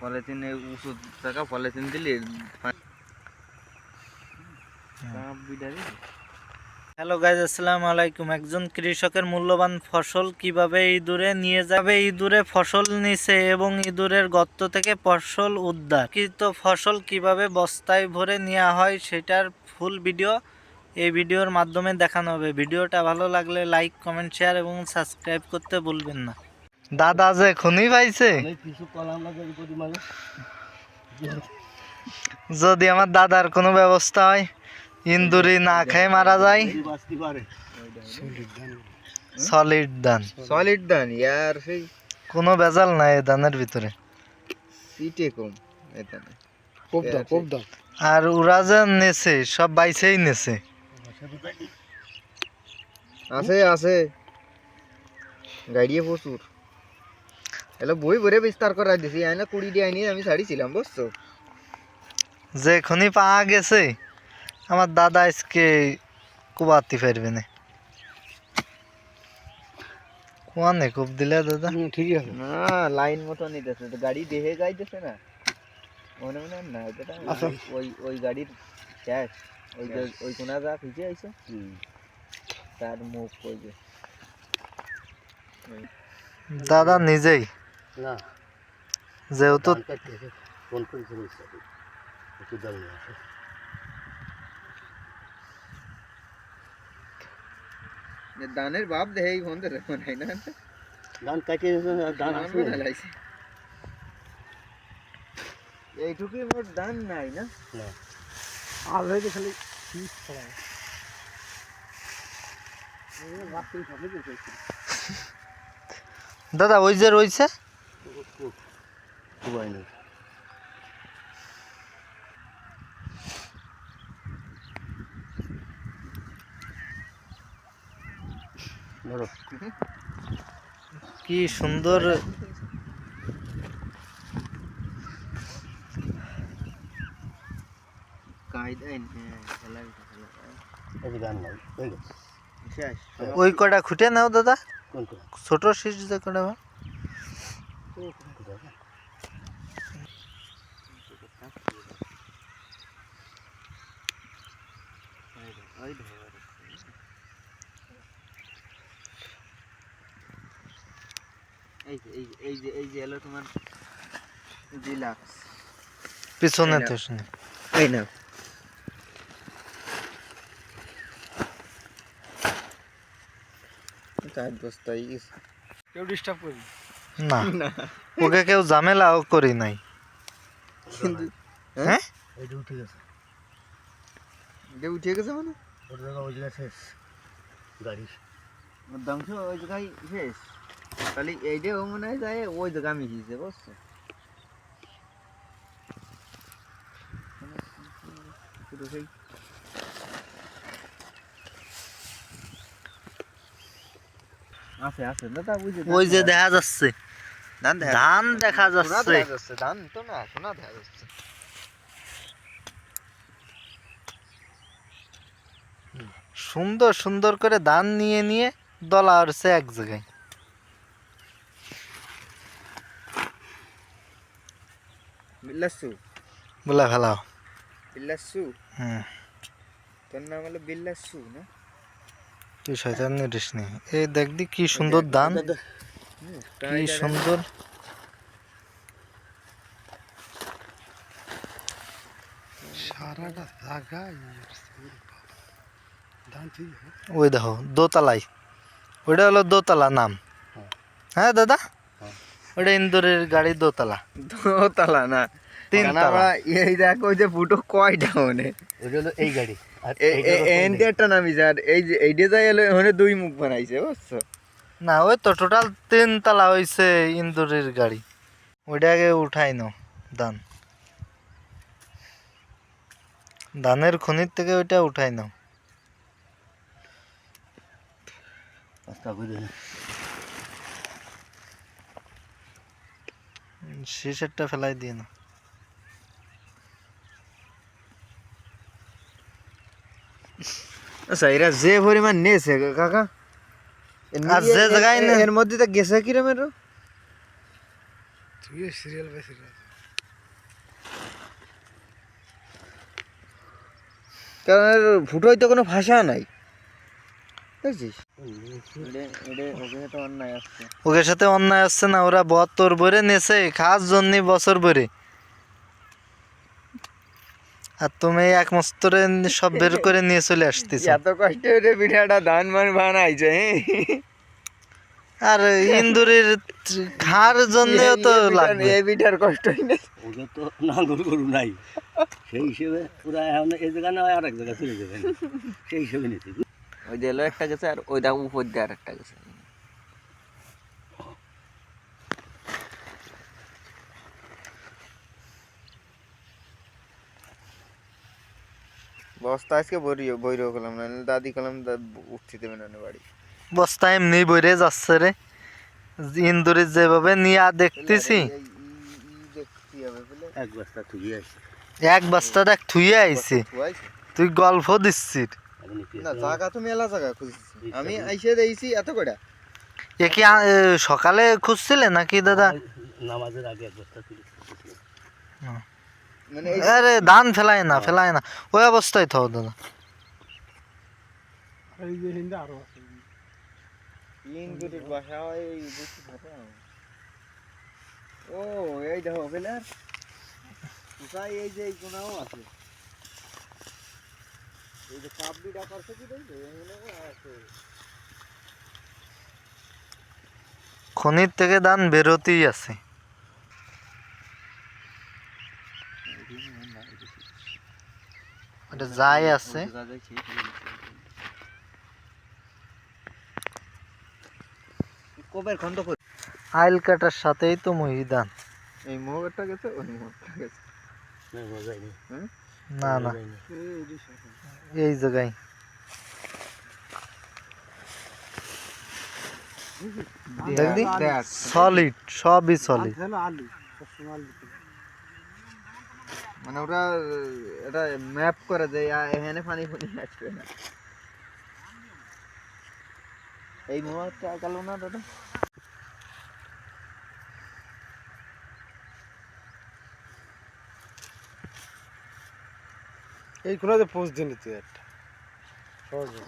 পলিথিনে উঁচু টাকা পলিথিন দিলি হ্যালো গাইজ আসসালামু আলাইকুম। একজন কৃষকের মূল্যবান ফসল কীভাবে ইঁদুরে নিয়ে যাবে ইঁদুরে ফসল নিছে এবং ইঁদুরের গর্ত থেকে ফসল উদ্ধার? কৃত ফসল কীভাবে বস্তায় ভরে নেওয়া হয় সেটার ফুল ভিডিও এই ভিডিওর মাধ্যমে দেখানো হবে। ভিডিওটা ভালো লাগলে লাইক কমেন্ট শেয়ার এবং সাবস্ক্রাইব করতে ভুলবেন না। দাদা যে খুনি পাইছে? যদি আমার দাদার কোনো ব্যবস্থা হয় ইন্দুরি না খেয়ে মারা যায়। সলিড দান সলিড দান ইয়ার সেই কোনো ভেজাল নাই এই দানের ভিতরে। সিটে কম এখানে কোপদা কোপদা আর ওরা যে নেছে সব বাইছেই নেছে। আছে আছে। গাড়িয়ে প্রচুর। এলো বই ভরে বিস্তার করা দিছি আইনা কুড়ি দিয়ে আইনি আমি ছাড়িছিলাম বুঝছ যে খনি পাওয়া গেছে আমার দাদা আজকে কুবাতে পারবে না কোয়ানে কুপ দিলে দাদা? ঠিকই আছে। না লাইন মতো নিতেছে তো গাড়ি দেহে যাইতেছে না। মনে মনে হয় না এটা আচ্ছা। ওই ওই গাড়ির শেষ ওই যে ওই কোনা যা পিছিয়ে আইছে তার মুখ ওই যে দাদা নিজেই। না। যেহেতু ফোন করেছিল একটু দাঁড়িয়ে আছে দানের বাপ দেহে এই ফোন ধরে নাই না? ধান কাটিয়ে ধান আমার আসবে? মনে এইটুকুই মোট দান নাই না? না। আর হয়েছে খালি। শীত দাদা ওই যে রয়েছে? কি সুন্দর। ওই কটা খুঁটে নাও দাদা। ছোট শীষ যে কটা বা? ওই ধরে এই যে এই যে এই যে এই যে এলো তোমার ডিলাক্স পিছনে এই তো নাও। শুনে এই না চার বস্তাই গেছে কেউ ডিস্টার্ব করি না। ওকে কেউ ঝামেলাও করি নাই। কিন্তু হ্যাঁ? এইটা উঠে গেছে। এটা উঠে গেছে মানে? ওর জায়গা ওই জায়গায় শেষ। গাড়ি। মধ্যাংশ ওই জায়গায় শেষ। তাহলে এইটাও মনে হয় যায় ওই জায়গা মিশিয়েছে বুঝছ? পুরো সেই। আছে আছে দাদা ওই যে ওই যে দেখা যাচ্ছে। ধান দেখা যাচ্ছে। ধান তো না সোনা দেখা যাচ্ছে। সুন্দর সুন্দর করে ধান নিয়ে নিয়ে দলা হচ্ছে এক জায়গায়। বিল্লাসু বলে ফেলাও। বিল্লাসু হুম। তোর নাম হলো বিল্লাসু না? তুই শয়তান নিরিস নি। এই দেখবি কি সুন্দর ধান কি সুন্দর। সারাটা জায়গা ওই দেখো ওইটা হলো দোতলা নাম। হ্যাঁ। হ্যাঁ দাদা? হ্যাঁ। ওটা ইন্দুরের গাড়ি দোতলা। দোতলা না। তিনতলা। এই দেখো যে ফুটো কয়টা মনে ওইটা হলো এই গাড়ি। আর এনতে একটা এই যে এইটা যাই এলো ওখানে দুই মুখ বানাইছে বুঝছ? না ওই তো টোটাল তিন তলা হয়েছে ইন্দুরের গাড়ি। ওইটা আগে উঠাই নাও ধান ধানের খনির থেকে ওইটা উঠাই নাও। দেন ফেলাই দিয়ে না আচ্ছা এরা যে পরিমাণ নিয়েছে কাকা? আর যে জায়গায় এর মধ্যে তো গেছে সিরিয়াল বাই সিরিয়াল কারণ এর তো কোনো ভাষা নাই দেখছিস ওদের সাথে অন্যায় আসছে না ওরা বত্তর ভরে নেছে খাস জন্য বছর ভরে। আর তুমি এক মস্তরে সব বের করে নিয়ে চলে আসতেছ। এত কষ্ট করে পিঠাটা ধান মান বানাইছে হ্যাঁ আর ইন্দুরের খার জন্যও তো লাগবে। এই পিঠার কষ্টই নেই। ওদের তো নাঙ্গল গরু নাই। সেই হিসেবে পুরা এখন এই জায়গা না হয় আর এক জায়গায় চলে যাবেন। সেই হিসেবে নিচ্ছি ওই দিলো একটা গেছে আর ওইটা উপর দিয়ে আর একটা গেছে। বস্তা আজকে বইরিও বইরিও করলাম না দাদি করলাম উঠতে দেবে না না বাড়ি। বস্তা এমনি বইরে যাচ্ছে রে। ইন্দুরের যেভাবে নিয়ে আর দেখতেছি। এক বস্তা থুয়ে আসি এক বস্তা দেখ থুয়ে আইছে। তুই গল্প দিচ্ছিস। না জায়গা তো মেলা জায়গা খুঁজছি আমি আইসে দেখছি এত কটা এ কি সকালে খুঁজছিলে নাকি দাদা? নামাজের আগে এক বস্তা তুলে। এই আরে ধান ফেলায় না ফেলায় না। ওই অবস্থায় থাও দাদা। তিন দুটির বাসা বুঝতে পারো ও এই দেখো ফেলার কোথায় এই যে এই কোনাও আছে? এই যে কাবলিটা করছে কি দেখবে আছে। খনির থেকে ধান বেরোতেই আছে। ওটা যাই আছে। কবের করে আইল কাটার সাথেই তো মহিদান। এই মোহরটা গেছে ওই মোহরটা গেছে। না না না। এই জায়গায়। সলিড সবই সলিড মানে ওরা এটা ম্যাপ করে দেয় আর এখানে পানি পানি আসবে না। এই মোহরটা গেল না দাদা? এই কোনাতে পোস্ট দিন তুই একটা। সহজে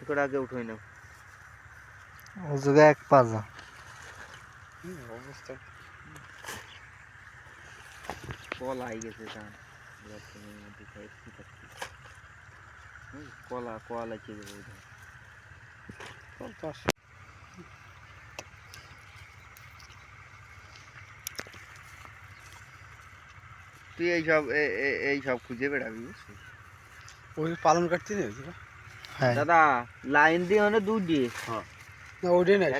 এটা আগে উঠোই না ও জায়গায় এক পাজা। হুম, অবস্থা? কলা আই গেছে ধান এবার তুমি মধ্যে খাই কি কলা কলা চেয়ে দেবো ধান সব তুই এই সব এ- এ- এই সব খুঁজে বেড়াবি বুঝছিস ওই পালন কাটতে নেই হ্যাঁ। দাদা লাইন দিয়ে মানে দুধ দিয়ে না ওইটাই নাই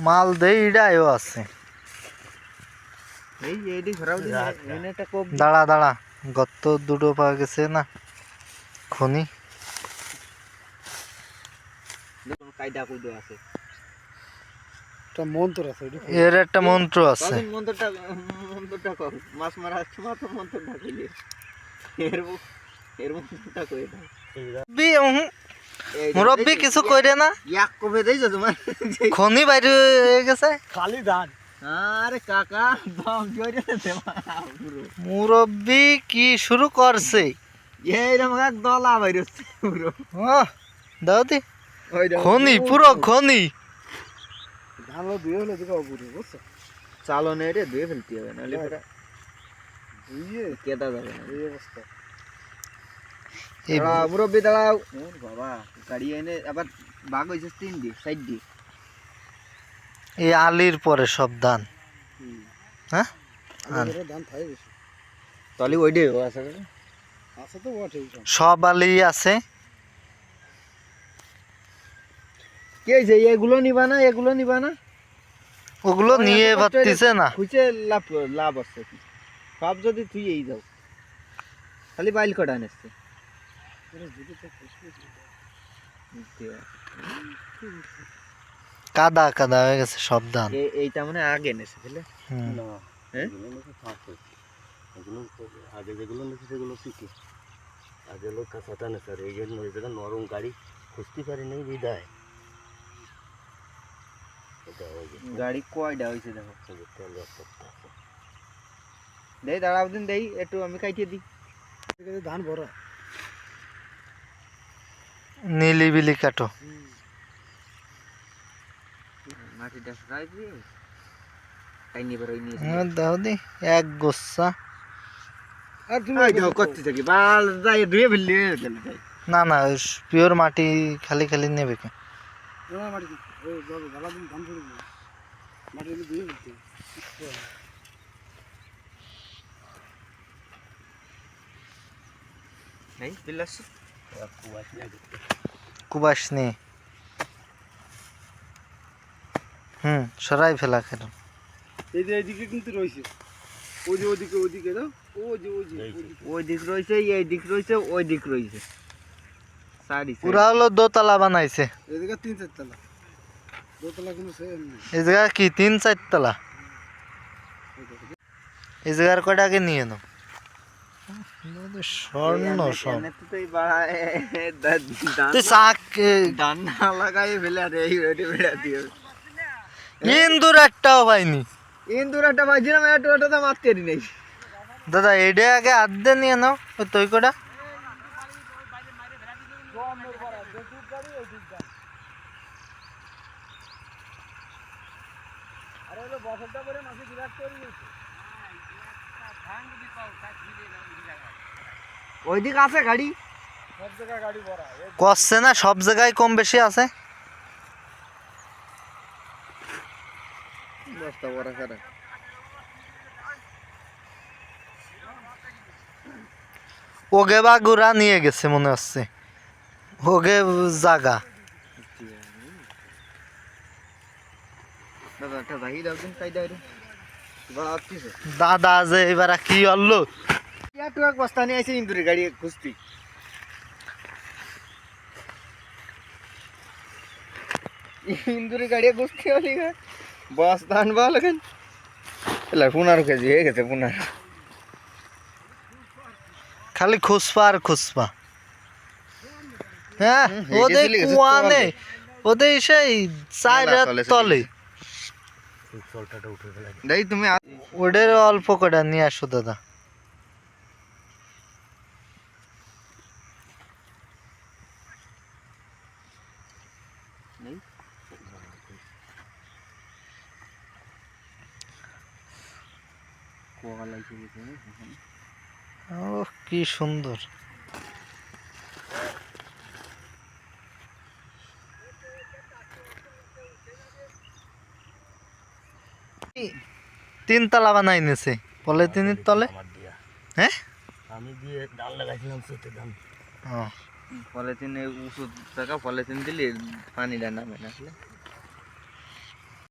মাল দেই ইডাইও আছে। এই যে ঘোরাও দিন একটা কোপ দাঁড়া দাঁড়া। গত দুটো পাওয়া গেছে না? খনি? কায়দা কইদো আছে। একটা মন্তর আছে এর একটা মন্ত্র আছে। মন্ত্রটা মন্ত্রটা মাছ মারা হচ্ছে মাত্র মন্ত্রটা কইলে। এর এর মন্ত্রটা কই দাও বি, উহু, মুরব্বি কিছু কইরে না? ইয়াক কবে তোমার? খনি বাইরে গেছে? খালি ধান আরে কাকা দম জোরে পুরো। মুরব্বি কি শুরু করছে? এইরকম এক দলা পুরো। দাও দি। খনি পুরো খনি। ধান হলো হলে দিকে অপুরে বুঝছ? চালনে রে ধুয়ে ফেলতে হবে নাহলে কেদা যাবে না। এই অবস্থা। মুরব্বি দাঁড়াও। বাবা গাড়ি এনে আবার বাঘ হয়েছে তিন দি সাইড দি এই আলির পরে সব ধান। হ্যাঁ? সব আলি আছে। কে এগুলো নিবা না এগুলো নিবা না? ওগুলো নিয়ে এত না। খুঁজে লাভ লাভ আছে। সব যদি তুই এই যাও খালি বাইল কটা কাদা কাদা হয়ে গেছে সব ধান এইটা মানে আগে এনেছে বুঝলে? হ্যাঁ? আগে যেগুলো নিয়েছে সেগুলো শিখে। আগে লোক কাঁচাটা না স্যার এই জন্য ওই জায়গায় নরম গাড়ি খুঁজতে পারি নাই বিদায়। গাড়ি কয়টা হয়েছে দেখো। দেই দাঁড়াও দিন দেই একটু আমি কাটিয়ে দিই। ধান ভরা নিলিবিলি কাটো। মাটিটা সরাই দিয়ে তাই নিয়ে বেরোই নিয়ে হ্যাঁ, দাও দি এক গোসা। আর তুমি এই দেখো করতে থাকি। বাল যাই ধুয়ে ফেললি না না পিওর মাটি খালি খালি নেবে কে? মাটি। ওই গালা দিন ধান কুবাস নে হুম সরাই ফেলা কেন? এই যে এইদিকে কিন্তু রয়েছে। ওই যে ওইদিকে ওইদিকে দাও। ওই যে ওই যে ওইদিকে। ওই দিক রয়েছে এই দিক রয়েছে ওই দিক রয়েছে। সারি পুরা হলো দোতলা বানাইছে। এদিকে তিন চারতলা। দোতলা কোনো সে এই জায়গা কি তিন চারতলা? এই জায়গার কয়টা আগে নিয়ে নাও। স্বর্ণ সব। তুই চাক ধান না লাগাই ফেলে আর এই ফেলে দিয়ে ইন্দুর একটাও পাইনি। ইন্দুর একটা বাজিলাম একটু ওটা তো মারতে নেই। দাদা এইটা আগে আধে নিয়ে নাও ওই তুই কটা। ওই দিক আছে গাড়ি। করছে না সব জায়গায় কম বেশি আছে। বস্তা বড় করে। ওগে বা গুড়া নিয়ে গেছে মনে হচ্ছে। ওগে জাগা। দাদা যে এবার কি হলো? একটু এক বস্তা নিয়ে আইছে ইন্দুরের গাড়ি খুঁজতি। ইন্দুরের গাড়ি খুঁজতি হলি বস্তা আনবা লাগেন এলা পনেরো কেজি হয়ে গেছে পনেরো। খালি খুসপা আর খুসপা। হ্যাঁ ওদের কুয়া নেই ওদের সেই না, তলে। দেই তুমি ওদের অল্প কটা নিয়ে আসো দাদা। কুয়া লাগছে ও কি সুন্দর। তিন তলা বানাই নিছে পলিথিনের তলে? দিয়া হ্যাঁ? আমি দিয়ে ধান লাগাইছিলাম সেতে ধান পলিথিনে ওষুধ টাকা পলিথিন দিলে পানিটা নামে না আসলে।